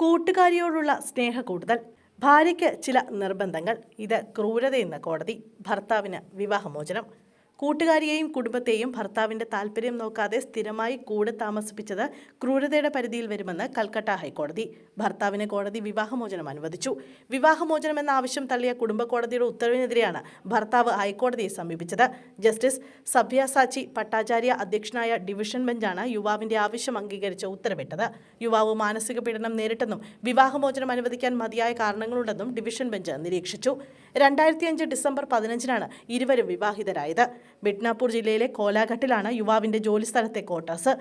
കൂട്ടുകാരിയോടുള്ള സ്നേഹ കൂടുതൽ ഭാര്യയ്ക്ക് ചില നിർബന്ധങ്ങൾ ഇത് ക്രൂരതയെന്ന കോടതി ഭർത്താവിന് വിവാഹമോചനം കൂട്ടുകാരിയെയും കുടുംബത്തെയും ഭർത്താവിന്റെ താല്പര്യം നോക്കാതെ സ്ഥിരമായി കൂടെ താമസിപ്പിച്ചത് ക്രൂരതയുടെ പരിധിയിൽ വരുമെന്ന് കൽക്കട്ട ഹൈക്കോടതി. ഭർത്താവിനെ കോടതി വിവാഹമോചനം അനുവദിച്ചു. വിവാഹമോചനം എന്ന ആവശ്യം തള്ളിയ കുടുംബ കോടതിയുടെ ഉത്തരവിനെതിരെയാണ് ഭർത്താവ് ഹൈക്കോടതിയെ സമീപിച്ചത്. ജസ്റ്റിസ് സഭ്യസാച്ചി പട്ടാചാര്യ അധ്യക്ഷനായ ഡിവിഷൻ ബെഞ്ചാണ് യുവാവിന്റെ ആവശ്യം അംഗീകരിച്ച് ഉത്തരവിട്ടത്. യുവാവ് മാനസിക പീഡനം നേരിട്ടെന്നും വിവാഹമോചനം അനുവദിക്കാൻ മതിയായ കാരണങ്ങളുണ്ടെന്നും ഡിവിഷൻ ബെഞ്ച് നിരീക്ഷിച്ചു. രണ്ടായിരത്തി അഞ്ച് ഡിസംബർ പതിനഞ്ചിനാണ് ഇരുവരും വിവാഹിതരായത്. മിഡ്നാപൂർ ജില്ലയിലെ കോലാഘട്ടിലാണ് യുവാവിന്റെ ജോലിസ്ഥലത്തെ ക്വാർട്ടേഴ്സ്.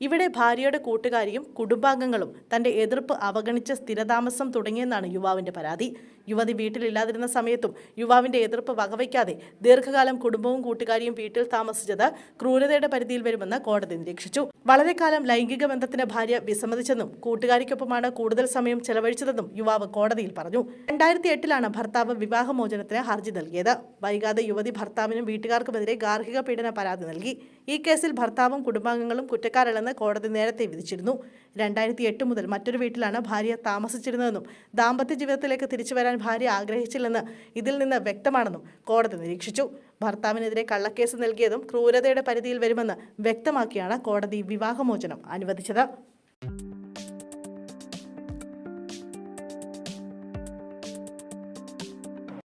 ഇവിടെ ഭാര്യയുടെ കൂട്ടുകാരിയും കുടുംബാംഗങ്ങളും തന്റെ എതിർപ്പ് അവഗണിച്ച സ്ഥിരതാമസം തുടങ്ങിയെന്നാണ് യുവാവിന്റെ പരാതി. യുവതി വീട്ടിലില്ലാതിരുന്ന സമയത്തും യുവാവിന്റെ എതിർപ്പ് വകവയ്ക്കാതെ ദീർഘകാലം കുടുംബവും കൂട്ടുകാരിയും വീട്ടിൽ താമസിച്ചത് ക്രൂരതയുടെ പരിധിയിൽ വരുമെന്ന് കോടതി നിരീക്ഷിച്ചു. വളരെ കാലം ലൈംഗിക ബന്ധത്തിന് ഭാര്യ വിസമ്മതിച്ചെന്നും കൂട്ടുകാരിക്കൊപ്പമാണ് കൂടുതൽ സമയം ചെലവഴിച്ചതെന്നും യുവാവ് കോടതിയിൽ പറഞ്ഞു. രണ്ടായിരത്തി എട്ടിലാണ് ഭർത്താവ് വിവാഹമോചനത്തിന് ഹർജി നൽകിയത്. വൈകാതെ യുവതി ഭർത്താവിനും വീട്ടുകാർക്കുമെതിരെ ഗാർഹിക പീഡന പരാതി നൽകി. ഈ കേസിൽ ഭർത്താവും കുടുംബാംഗങ്ങളും കുറ്റക്കാരല്ലെന്ന് കോടതി നേരത്തെ വിധിച്ചിരുന്നു. രണ്ടായിരത്തി എട്ട് മുതൽ മറ്റൊരു വീട്ടിലാണ് ഭാര്യ താമസിച്ചിരുന്നതെന്നും ദാമ്പത്യ ജീവിതത്തിലേക്ക് തിരിച്ചു വരാൻ ഭാര്യ ആഗ്രഹിച്ചില്ലെന്ന് ഇതിൽ നിന്ന് വ്യക്തമാണെന്നും കോടതി നിരീക്ഷിച്ചു. ഭർത്താവിനെതിരെ കള്ളക്കേസ് നൽകിയതും ക്രൂരതയുടെ പരിധിയിൽ വരുമെന്ന് വ്യക്തമാക്കിയാണ് കോടതി വിവാഹമോചനം അനുവദിച്ചത്.